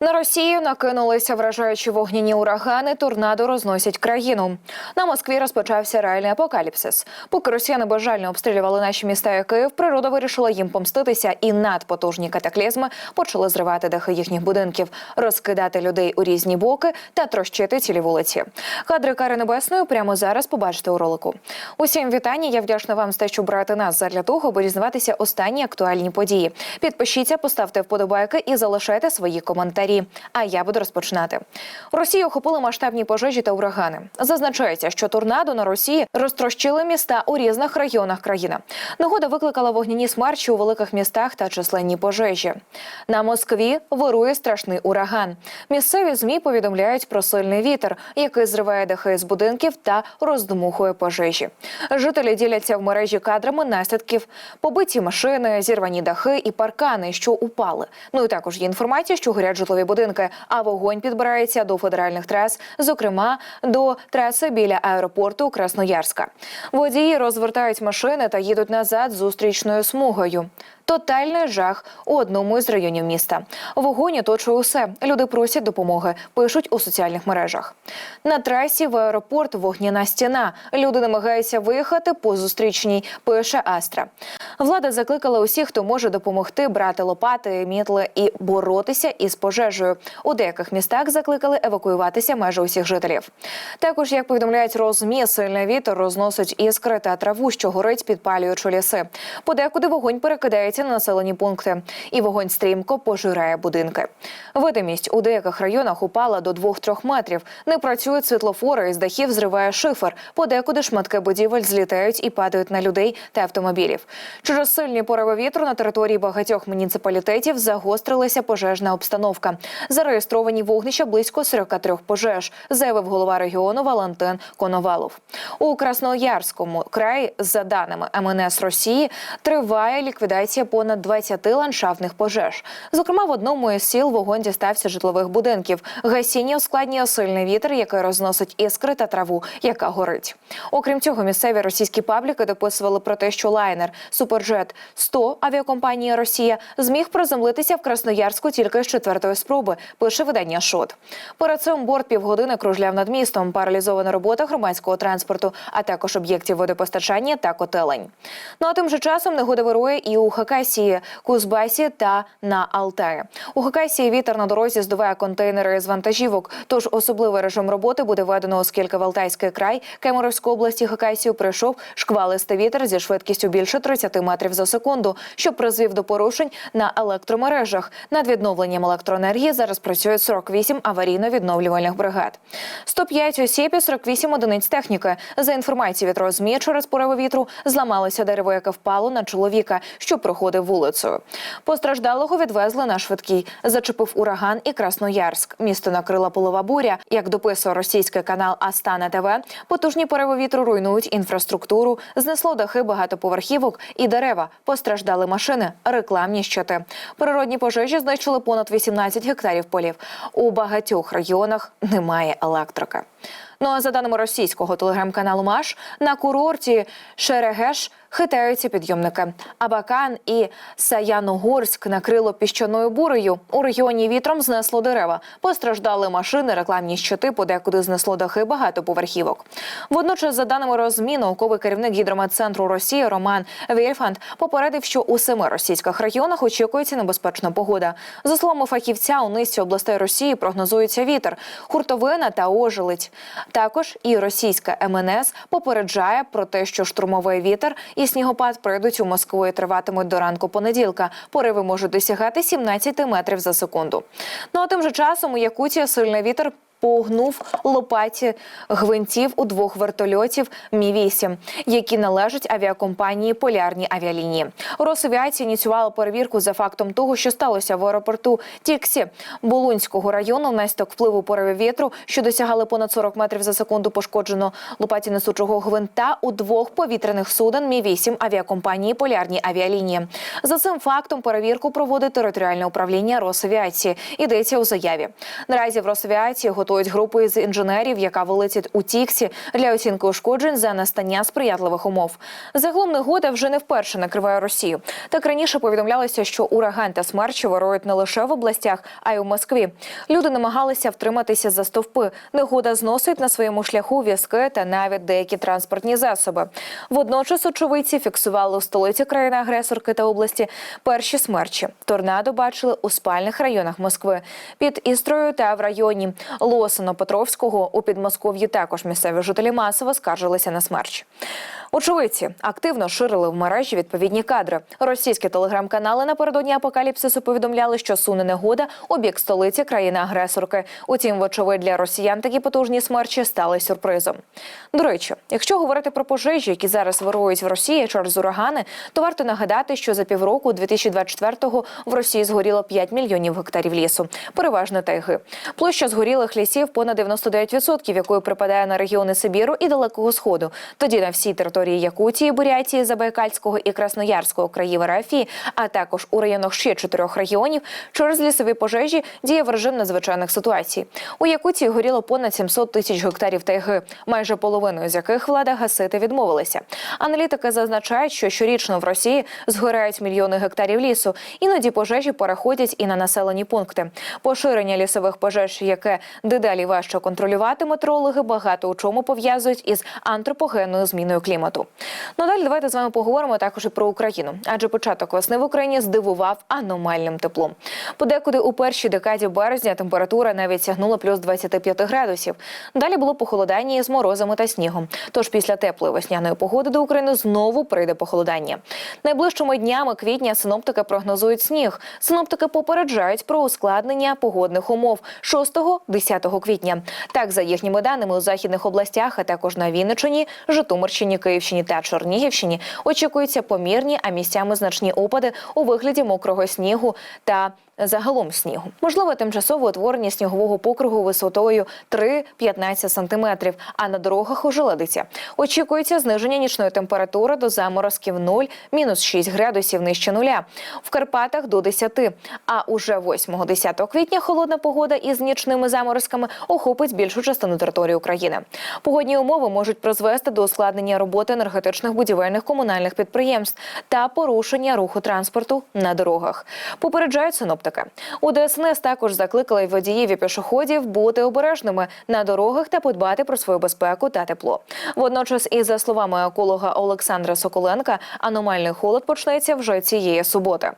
На Росію накинулися вражаючі вогняні урагани. Торнадо розносять країну. На Москві розпочався реальний апокаліпсис. Поки росіяни безжально обстрілювали наші міста і Київ, природа вирішила їм помститися, і надпотужні катаклізми почали зривати дахи їхніх будинків, розкидати людей у різні боки та трощити цілі вулиці. Кадри кари небесної прямо зараз побачите у ролику. Усім вітання. Я вдячна вам за те, що брати нас задля того, аби дізнаватися останні актуальні події. Підпишіться, поставте вподобайки і залишайте свої коментарі. А я буду розпочинати. Росію охопили масштабні пожежі та урагани. Зазначається, що торнадо на Росії розтрощили міста у різних районах країни. Негода викликала вогняні смерчі у великих містах та численні пожежі. На Москві вирує страшний ураган. Місцеві змі повідомляють про сильний вітер, який зриває дахи з будинків та роздмухує пожежі. Жителі діляться в мережі кадрами наслідків побиті машини, зірвані дахи і паркани, що упали. Ну і також є інформація, що горять житлові будинки, а вогонь підбирається до федеральних трас, зокрема до траси біля аеропорту Красноярська. Водії розвертають машини та їдуть назад зустрічною смугою. Тотальний жах у одному із районів міста. Вогонь оточує усе. Люди просять допомоги, пишуть у соціальних мережах. На трасі в аеропорт вогняна стіна. Люди намагаються виїхати по зустрічній. Пише Астра. Влада закликала усіх, хто може допомогти брати лопати, мітли і боротися із пожежею. У деяких містах закликали евакуюватися майже усіх жителів. Також, як повідомляють розмі, сильний вітер розносить іскри та траву, що горить, підпалюючи ліси. Подекуди вогонь перекидається на населені пункти, і вогонь стрімко пожирає будинки. Видимість у деяких районах упала до 2-3 метрів. Не працюють світлофори, із дахів зриває шифер. Подекуди шматки будівель злітають і падають на людей та автомобілів. Через сильні пориви вітру на території багатьох муніципалітетів загострилася пожежна обстановка. Зареєстровані вогнища близько 43 пожеж, заявив голова регіону Валентин Коновалов. У Красноярському краї, за даними МНС Росії, триває ліквідація понад 20 ландшафтних пожеж. Зокрема, в одному із сіл вогонь дістався житлових будинків. Гасіння ускладнює сильний вітер, який розносить іскри та траву, яка горить. Окрім цього, місцеві російські пабліки дописували про те, що лайнер Суперджет 100 авіакомпанії Росія зміг приземлитися в Красноярську тільки з четвертої спроби. Пише видання ШОТ. Перед цим борт півгодини кружляв над містом. Паралізована робота громадського транспорту, а також об'єктів водопостачання та котелень. Ну а тим же часом негода вирує і у Хакасії, Кузбасі та на Алтаї. У Хакасії вітер на дорозі здуває контейнери з вантажівок. Тож особливий режим роботи буде введено, оскільки в Алтайський край Кемеровської області Хакасію прийшов шквалистий вітер зі швидкістю більше 30 метрів за секунду, що призвів до порушень на електромережах. Над відновленням електроенергії зараз працюють 48 аварійно-відновлювальних бригад. 105 осіб і 48 одиниць техніки. За інформацією від розмі, через пориви вітру зламалося дерево, яке впало на чоловіка, що проходив вулицею. Постраждалого відвезли на швидкій. Зачепив ураган і Красноярськ. Місто накрила полова буря. Як дописує російський канал Астана ТВ, потужні пориви вітру руйнують інфраструктуру, знесло дахи багатоповерхівок і дерева. Постраждали машини, рекламні щити. Природні пожежі знищили понад 18 гектарів полів. У багатьох регіонах немає електрики. Ну а за даними російського телеграм-каналу Маш на курорті Шерегеш хитаються підйомники. Абакан і Саяногорськ накрило піщаною бурею. У регіоні вітром знесло дерева. Постраждали машини, рекламні щити, подекуди знесло дахи багатоповерхівок. Водночас, за даними розмі, науковий керівник гідрометцентру Росії Роман Вільфанд попередив, що у семи російських регіонах очікується небезпечна погода. За словами фахівця, у низці областей Росії прогнозується вітер, хуртовина та ожеледь. Також і російська МНС попереджає про те, що штурмовий вітер і снігопад прийдуть у Москву і триватимуть до ранку понеділка. Пориви можуть досягати 17 метрів за секунду. Ну а тим же часом у Якутії сильний вітер. Погнув лопаті гвинтів у двох вертольотів Мі 8 які належать авіакомпанії Полярні авіалінії. Росавіація ініціювала перевірку за фактом того, що сталося в аеропорту Тіксі Болунського району. Внаслідок впливу пориви вітру, що досягали понад 40 метрів за секунду, пошкоджено лопаті несучого гвинта у двох повітряних суден Мі 8 авіакомпанії Полярні авіалінії. За цим фактом перевірку проводить територіальне управління Росавіації. Йдеться у заяві. Наразі в Росавіації готують готують групу із інженерів, яка вилетить у Тіксі для оцінки ушкоджень за настання сприятливих умов. Загалом негода вже не вперше накриває Росію. Так раніше повідомлялося, що ураган та смерчі вирують не лише в областях, а й у Москві. Люди намагалися втриматися за стовпи. Негода зносить на своєму шляху візки та навіть деякі транспортні засоби. Водночас очевидці фіксували у столиці країни-агресорки та області перші смерчі. Торнадо бачили у спальних районах Москви під Істрою та в районі Лосино-Петровського у Підмосков'ї також місцеві жителі масово скаржилися на смерч. Очевидці активно ширили в мережі відповідні кадри. Російські телеграм-канали напередодні апокаліпсису повідомляли, що суне негода у бік столиці країни-агресорки. Утім, вочевидь для росіян такі потужні смерчі стали сюрпризом. До речі, якщо говорити про пожежі, які зараз вирують в Росії через урагани, то варто нагадати, що за півроку 2024-го в Росії згоріло 5 мільйонів гектарів лісу, переважно тайги. Площа згорілих лісів понад 99%, якою припадає на регіони Сибіру і Далекого Сходу. Тоді на всій території Якутії, Бурятії, Забайкальського і Красноярського країв РФ, а також у районах ще чотирьох регіонів через лісові пожежі діяв режим надзвичайних ситуацій. У Якутії горіло понад 700 тисяч гектарів тайги, майже половиною з яких влада гасити відмовилася. Аналітики зазначають, що щорічно в Росії згорають мільйони гектарів лісу. Іноді пожежі переходять і на населені пункти. Поширення лісових пожеж, яке дедалі важче контролювати, метеорологи багато у чому пов'язують із антропогенною зміною клімату. Ну далі давайте з вами поговоримо також і про Україну, адже початок весни в Україні здивував аномальним теплом. Подекуди у першій декаді березня температура навіть сягнула плюс 25 градусів. Далі було похолодання з морозами та снігом. Тож після теплої весняної погоди до України знову прийде похолодання. Найближчими днями квітня синоптики прогнозують сніг. Синоптики попереджають про ускладнення погодних умов 6-10 квітня. Так, за їхніми даними у західних областях, а також на Вінниччині, Житомирщині, Київщині та Чернігівщині очікуються помірні, а місцями значні опади у вигляді мокрого снігу та загалом снігу. Можливо, тимчасове утворення снігового покругу висотою 3-15 сантиметрів, а на дорогах ожеледиться. Очікується зниження нічної температури до заморозків 0, мінус 6 градусів нижче нуля. В Карпатах до 10. А уже 8-10 квітня холодна погода із нічними заморозками охопить більшу частину території України. Погодні умови можуть призвести до ускладнення роботи енергетичних будівельних комунальних підприємств та порушення руху транспорту на дорогах. Попереджають синоптики. У ДСНС також закликали водіїв і пішоходів бути обережними на дорогах та подбати про свою безпеку та тепло. Водночас, і за словами еколога Олександра Соколенка, аномальний холод почнеться вже цієї суботи.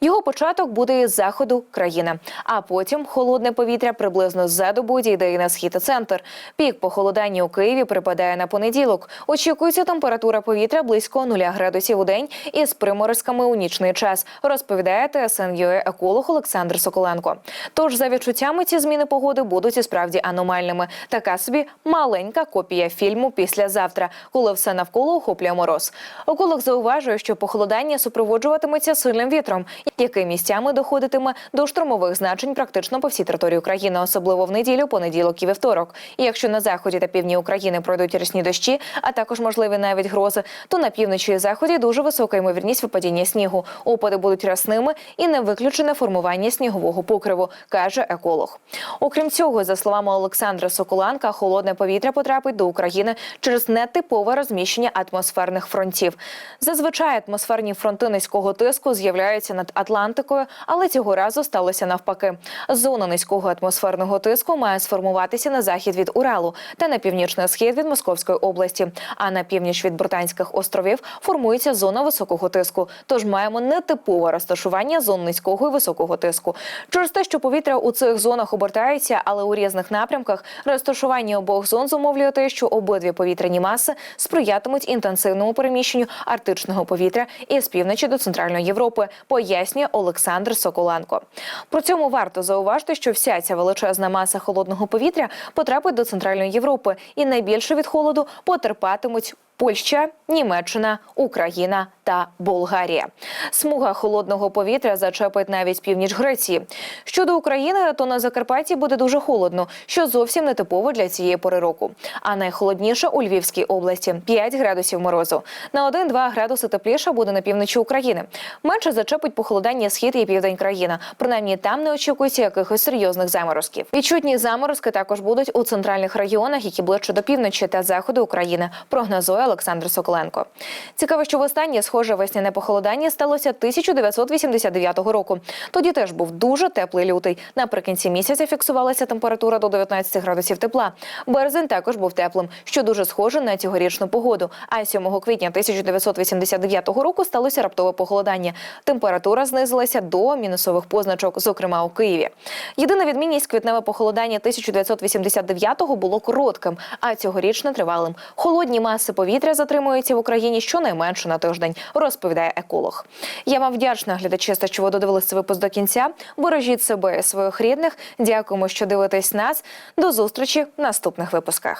Його початок буде із заходу країни, а потім холодне повітря приблизно за добу дійде і на схід і центр. Пік похолодання у Києві припадає на понеділок. Очікується температура повітря близько 0 градусів у день із приморозками у нічний час. Розповідає ТСН.ЮЕ еколог Олександр Соколенко. Тож за відчуттями ці зміни погоди будуть і справді аномальними. Така собі маленька копія фільму післязавтра, коли все навколо охоплює мороз. Еколог зауважує, що похолодання супроводжуватиметься сильним вітром, який місцями доходитиме до штурмових значень практично по всій території України, особливо в неділю, понеділок і вівторок. І якщо на заході та півдні України пройдуть рясні дощі, а також можливі навіть грози, то на півночі і заході дуже висока ймовірність випадіння снігу. Опади будуть рясними і не виключене формування снігового покриву, каже еколог. Окрім цього, за словами Олександра Соколенка, холодне повітря потрапить до України через нетипове розміщення атмосферних фронтів. Зазвичай атмосферні фронти низького тиску з'являються над Атлантикою, але цього разу сталося навпаки. Зона низького атмосферного тиску має сформуватися на захід від Уралу та на північний схід від Московської області. А на північ від Британських островів формується зона високого тиску. Тож маємо нетипове розташування зон низького і високого тиску. Через те, що повітря у цих зонах обертається, але у різних напрямках розташування обох зон зумовлює те, що обидві повітряні маси сприятимуть інтенсивному переміщенню арктичного повітря із півночі до центральної Європи, пояснює Олександр Соколенко. При цьому варто зауважити, що вся ця величезна маса холодного повітря потрапить до центральної Європи, і найбільше від холоду потерпатимуть Польща, Німеччина, Україна та Болгарія. Смуга холодного повітря зачепить навіть північ Греції. Щодо України, то на Закарпатті буде дуже холодно, що зовсім не типово для цієї пори року. А найхолодніше у Львівській області 5 градусів морозу. На 1-2 градуси тепліше буде на півночі України. Менше зачепить похолодання схід і південь країни. Принаймні там не очікується якихось серйозних заморозків. Відчутні заморозки також будуть у центральних регіонах, які ближче до півночі та заходу України. Прогнозує Олександр Соколенко. Цікаво, що востаннє схоже весняне похолодання сталося 1989 року. Тоді теж був дуже теплий лютий. Наприкінці місяця фіксувалася температура до 19 градусів тепла. Березень також був теплим, що дуже схоже на цьогорічну погоду. А 7 квітня 1989 року сталося раптове похолодання. Температура знизилася до мінусових позначок, зокрема у Києві. Єдина відмінність квітневе похолодання 1989-го було коротким, а цьогорічне тривалим. Холодні маси повітря затримуються в Україні щонайменше на тиждень, розповідає еколог. Я вам вдячна, глядачі, за чого ви додивилися випуск до кінця. Бережіть себе і своїх рідних. Дякуємо, що дивитесь нас. До зустрічі в наступних випусках.